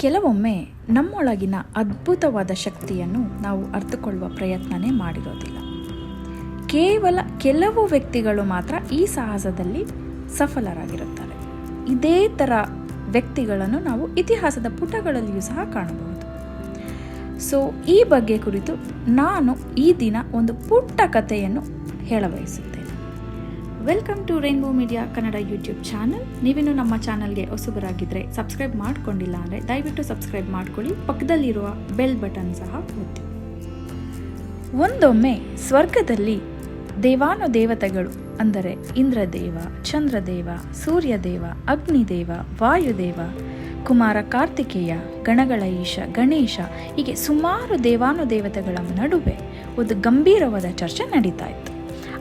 ಕೆಲವೊಮ್ಮೆ ನಮ್ಮೊಳಗಿನ ಅದ್ಭುತವಾದ ಶಕ್ತಿಯನ್ನು ನಾವು ಅರ್ಥಕೊಳ್ಳುವ ಪ್ರಯತ್ನನೇ ಮಾಡಿರೋದಿಲ್ಲ. ಕೇವಲ ಕೆಲವು ವ್ಯಕ್ತಿಗಳು ಮಾತ್ರ ಈ ಸಾಹಸದಲ್ಲಿ ಸಫಲರಾಗಿರುತ್ತಾರೆ. ಇದೇ ಥರ ವ್ಯಕ್ತಿಗಳನ್ನು ನಾವು ಇತಿಹಾಸದ ಪುಟಗಳಲ್ಲಿಯೂ ಸಹ ಕಾಣಬಹುದು. ಸೊ ಈ ಬಗ್ಗೆ ಕುರಿತು ನಾನು ಈ ದಿನ ಒಂದು ಪುಟ್ಟ ಕಥೆಯನ್ನು ಹೇಳಬಯಸುತ್ತೇನೆ. Welcome to rainbow media Kannada YouTube channel ನೀವೇನು ನಮ್ಮ ಚಾನಲ್ಗೆ ಹೊಸಬರಾಗಿದ್ದರೆ ಸಬ್ಸ್ಕ್ರೈಬ್ ಮಾಡ್ಕೊಂಡಿಲ್ಲ ಅಂದರೆ ದಯವಿಟ್ಟು ಸಬ್ಸ್ಕ್ರೈಬ್ ಮಾಡ್ಕೊಳ್ಳಿ. ಪಕ್ಕದಲ್ಲಿರುವ ಬೆಲ್ ಬಟನ್ ಸಹ ಒತ್ತಿ. ಒಂದೊಮ್ಮೆ ಸ್ವರ್ಗದಲ್ಲಿ ದೇವಾನು ದೇವತೆಗಳು ಅಂದರೆ ಇಂದ್ರದೇವ, ಚಂದ್ರದೇವ, ಸೂರ್ಯದೇವ, ಅಗ್ನಿದೇವ, ವಾಯುದೇವ, ಕುಮಾರ ಕಾರ್ತಿಕೇಯ, ಗಣಗಳ ಈಶ, ಗಣೇಶ, ಹೀಗೆ ಸುಮಾರು ದೇವಾನು ದೇವತೆಗಳ ನಡುವೆ ಒಂದು ಗಂಭೀರವಾದ ಚರ್ಚೆ ನಡೀತಾ ಇತ್ತು.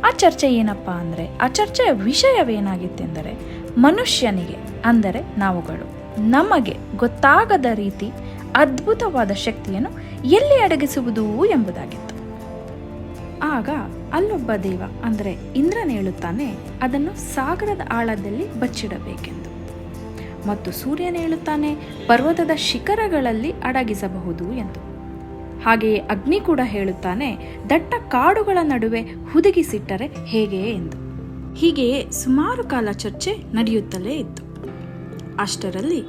ಆ ಚರ್ಚೆ ಏನಪ್ಪ ಅಂದರೆ, ಆ ಚರ್ಚೆಯ ವಿಷಯವೇನಾಗಿತ್ತೆಂದರೆ, ಮನುಷ್ಯನಿಗೆ, ಅಂದರೆ ನಾವುಗಳು, ನಮಗೆ ಗೊತ್ತಾಗದ ರೀತಿ ಅದ್ಭುತವಾದ ಶಕ್ತಿಯನ್ನು ಎಲ್ಲಿ ಅಡಗಿಸುವುದು ಎಂಬುದಾಗಿತ್ತು. ಆಗ ಅಲ್ಲೊಬ್ಬ ದೇವ ಅಂದರೆ ಇಂದ್ರನ ಹೇಳುತ್ತಾನೆ, ಅದನ್ನು ಸಾಗರದ ಆಳದಲ್ಲಿ ಬಚ್ಚಿಡಬೇಕೆಂದು. ಮತ್ತು ಸೂರ್ಯನ ಹೇಳುತ್ತಾನೆ, ಪರ್ವತದ ಶಿಖರಗಳಲ್ಲಿ ಅಡಗಿಸಬಹುದು ಎಂದು. ಹಾಗೆಯೇ ಅಗ್ನಿ ಕೂಡ ಹೇಳುತ್ತಾನೆ, ದಟ್ಟ ಕಾಡುಗಳ ನಡುವೆ ಹುದುಗಿಸಿಟ್ಟರೆ ಹೇಗೆ ಎಂದು. ಹೀಗೆಯೇ ಸುಮಾರು ಕಾಲ ಚರ್ಚೆ ನಡೆಯುತ್ತಲೇ ಇತ್ತು. ಅಷ್ಟರಲ್ಲಿ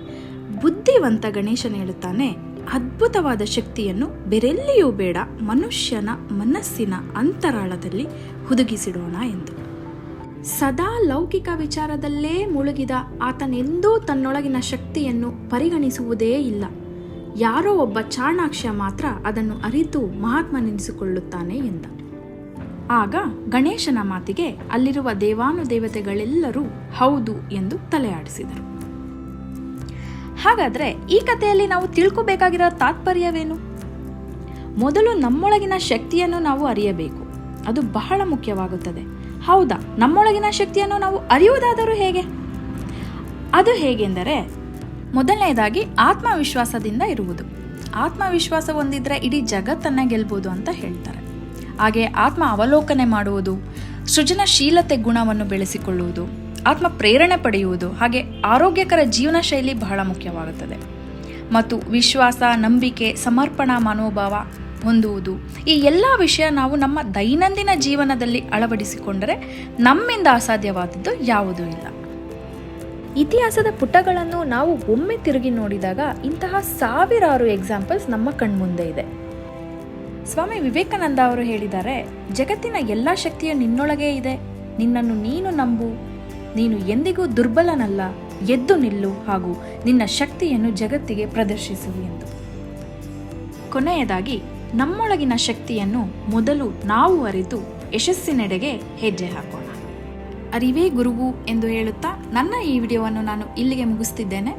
ಬುದ್ಧಿವಂತ ಗಣೇಶನ ಹೇಳುತ್ತಾನೆ, ಅದ್ಭುತವಾದ ಶಕ್ತಿಯನ್ನು ಬೇರೆಲ್ಲಿಯೂ ಬೇಡ, ಮನುಷ್ಯನ ಮನಸ್ಸಿನ ಅಂತರಾಳದಲ್ಲಿ ಹುದುಗಿಸಿಡೋಣ ಎಂದು. ಸದಾ ಲೌಕಿಕ ವಿಚಾರದಲ್ಲೇ ಮುಳುಗಿದ ಆತನೆಂದೂ ತನ್ನೊಳಗಿನ ಶಕ್ತಿಯನ್ನು ಪರಿಗಣಿಸುವುದೇ ಇಲ್ಲ. ಯಾರೋ ಒಬ್ಬ ಚಾಣಾಕ್ಷ ಮಾತ್ರ ಅದನ್ನು ಅರಿತು ಮಹಾತ್ಮನೆನಿಸಿಕೊಳ್ಳುತ್ತಾನೆ ಎಂದ. ಆಗ ಗಣೇಶನ ಮಾತಿಗೆ ಅಲ್ಲಿರುವ ದೇವಾನುದೇವತೆಗಳೆಲ್ಲರೂ ಹೌದು ಎಂದು ತಲೆಯಾಡಿಸಿದರು. ಹಾಗಾದ್ರೆ ಈ ಕಥೆಯಲ್ಲಿ ನಾವು ತಿಳ್ಕೋಬೇಕಾಗಿರೋ ತಾತ್ಪರ್ಯವೇನು? ಮೊದಲು ನಮ್ಮೊಳಗಿನ ಶಕ್ತಿಯನ್ನು ನಾವು ಅರಿಯಬೇಕು. ಅದು ಬಹಳ ಮುಖ್ಯವಾಗುತ್ತದೆ. ಹೌದಾ, ನಮ್ಮೊಳಗಿನ ಶಕ್ತಿಯನ್ನು ನಾವು ಅರಿಯುವುದಾದರೂ ಹೇಗೆ? ಅದು ಹೇಗೆಂದರೆ ಮೊದಲನೇದಾಗಿ ಆತ್ಮವಿಶ್ವಾಸದಿಂದ ಇರುವುದು. ಆತ್ಮವಿಶ್ವಾಸ ಹೊಂದಿದ್ರೆ ಇಡೀ ಜಗತ್ತನ್ನ ಗೆಲ್ಬೋದು ಅಂತ ಹೇಳ್ತಾರೆ. ಹಾಗೆ ಆತ್ಮ ಅವಲೋಕನೆ ಮಾಡುವುದು, ಸೃಜನಶೀಲತೆ ಗುಣವನ್ನು ಬೆಳೆಸಿಕೊಳ್ಳುವುದು, ಆತ್ಮ ಪ್ರೇರಣೆ ಪಡೆಯುವುದು, ಹಾಗೆ ಆರೋಗ್ಯಕರ ಜೀವನ ಶೈಲಿ ಬಹಳ ಮುಖ್ಯವಾಗುತ್ತದೆ. ಮತ್ತು ವಿಶ್ವಾಸ, ನಂಬಿಕೆ, ಸಮರ್ಪಣಾ ಮನೋಭಾವ ಹೊಂದುವುದು, ಈ ಎಲ್ಲ ವಿಷಯ ನಾವು ನಮ್ಮ ದೈನಂದಿನ ಜೀವನದಲ್ಲಿ ಅಳವಡಿಸಿಕೊಂಡರೆ ನಮ್ಮಿಂದ ಅಸಾಧ್ಯವಾದದ್ದು ಯಾವುದೂ ಇಲ್ಲ. ಇತಿಹಾಸದ ಪುಟಗಳನ್ನು ನಾವು ಒಮ್ಮೆ ತಿರುಗಿ ನೋಡಿದಾಗ ಇಂತಹ ಸಾವಿರಾರು ಎಕ್ಸಾಂಪಲ್ಸ್ ನಮ್ಮ ಕಣ್ಮುಂದೆ ಇದೆ. ಸ್ವಾಮಿ ವಿವೇಕಾನಂದ ಅವರು ಹೇಳಿದ್ದಾರೆ, ಜಗತ್ತಿನ ಎಲ್ಲ ಶಕ್ತಿಯು ನಿನ್ನೊಳಗೇ ಇದೆ, ನಿನ್ನನ್ನು ನೀನು ನಂಬು, ನೀನು ಎಂದಿಗೂ ದುರ್ಬಲನಲ್ಲ, ಎದ್ದು ನಿಲ್ಲು ಹಾಗೂ ನಿನ್ನ ಶಕ್ತಿಯನ್ನು ಜಗತ್ತಿಗೆ ಪ್ರದರ್ಶಿಸು ಎಂದು. ಕೊನೆಯದಾಗಿ, ನಮ್ಮೊಳಗಿನ ಶಕ್ತಿಯನ್ನು ಮೊದಲು ನಾವು ಅರಿತು ಯಶಸ್ಸಿನೆಡೆಗೆ ಹೆಜ್ಜೆ ಹಾಕೋಣ. ಅರಿವೇ ಗುರುವು ಎಂದು ಹೇಳುತ್ತಾ ನನ್ನ ಈ ವಿಡಿಯೋವನ್ನು ನಾನು ಇಲ್ಲಿಗೆ ಮುಗಿಸ್ತಿದ್ದೇನೆ.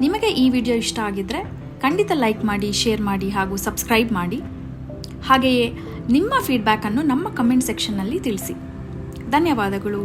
ನಿಮಗೆ ಈ ವಿಡಿಯೋ ಇಷ್ಟ ಆಗಿದ್ದರೆ ಖಂಡಿತ ಲೈಕ್ ಮಾಡಿ, ಶೇರ್ ಮಾಡಿ ಹಾಗೂ ಸಬ್ಸ್ಕ್ರೈಬ್ ಮಾಡಿ. ಹಾಗೆಯೇ ನಿಮ್ಮ ಫೀಡ್ಬ್ಯಾಕನ್ನು ನಮ್ಮ ಕಮೆಂಟ್ ಸೆಕ್ಷನ್ನಲ್ಲಿ ತಿಳಿಸಿ. ಧನ್ಯವಾದಗಳು.